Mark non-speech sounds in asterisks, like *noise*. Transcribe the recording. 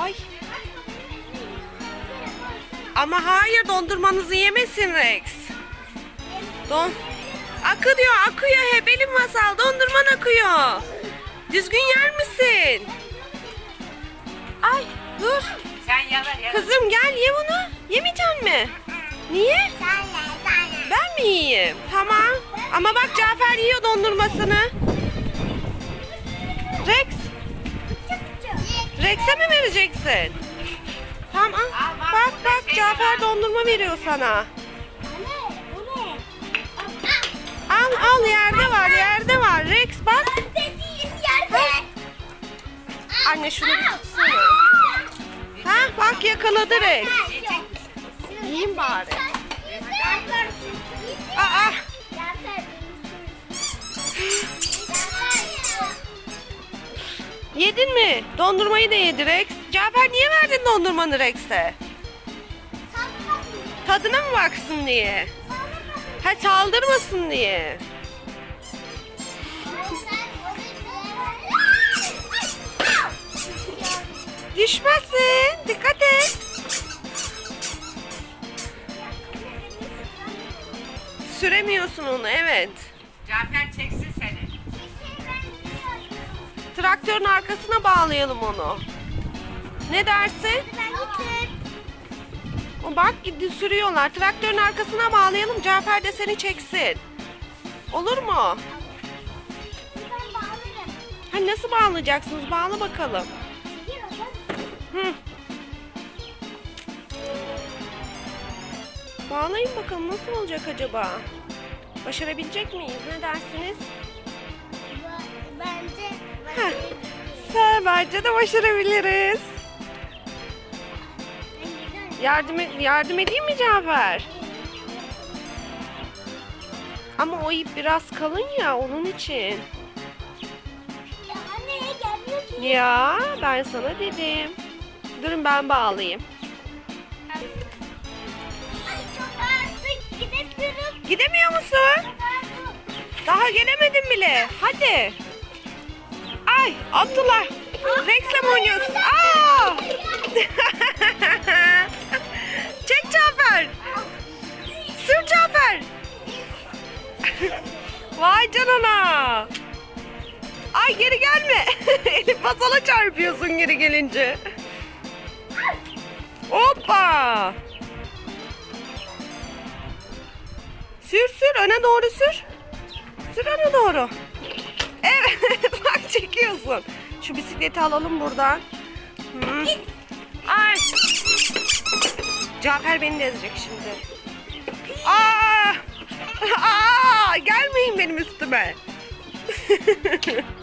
Ay. Ama hayır dondurmanızı yemesin Rex. Don akıyor akıyor hep elim masal dondurman akıyor. Düzgün yer misin? Ay dur. Sen yalar yalar. Kızım gel ye bunu. Yemeyecek mi? Niye? Ben mi yiyeyim? Tamam. Ama bak Cafer yiyor dondurmasını. Rex. Rex'e mi vereceksin? Tamam al. Bak bak Cafer dondurma veriyor sana. Al al yerde var yerde var. Rex bak. Anne şunu bir tutsana. Ha bak yakaladı Rex. Yiyeyim bari. Yedin mi? Dondurmayı da yedi Rex. Cafer niye verdin dondurmanı Rex'e? Tadına mı baksın diye? Ha saldırmasın diye. Düşmesin. Dikkat et. Süremiyorsun onu evet. Cafer çeksin Traktörün arkasına bağlayalım onu. Ne dersin? O bak gidi sürüyorlar. Traktörün arkasına bağlayalım. Cafer de seni çeksin. Olur mu? Ha nasıl bağlayacaksınız? Bağla bakalım. Hı. Bağlayın bakalım nasıl olacak acaba? Başarabilecek miyiz? Ne dersiniz? Bence Heh. Bence de başarabiliriz. Yardım, e- yardım edeyim mi Cafer? Ama o ip biraz kalın ya onun için. Ya ben sana dedim. Durun ben bağlayayım. Gidemiyor musun? Daha gelemedim bile. Hadi. Ay Abdullah. Rex'le mi oynuyorsun? Aa! *laughs* Çek Cafer. Sür Cafer. *laughs* Vay canına. Ay geri gelme. *laughs* Elif masala çarpıyorsun geri gelince. Hoppa. Sür sür öne doğru sür. Sür öne doğru. *laughs* Bak çekiyorsun. Şu bisikleti alalım buradan. Ay. Cafer beni de ezecek şimdi. Aa! Aa! Gelmeyin benim üstüme. *laughs*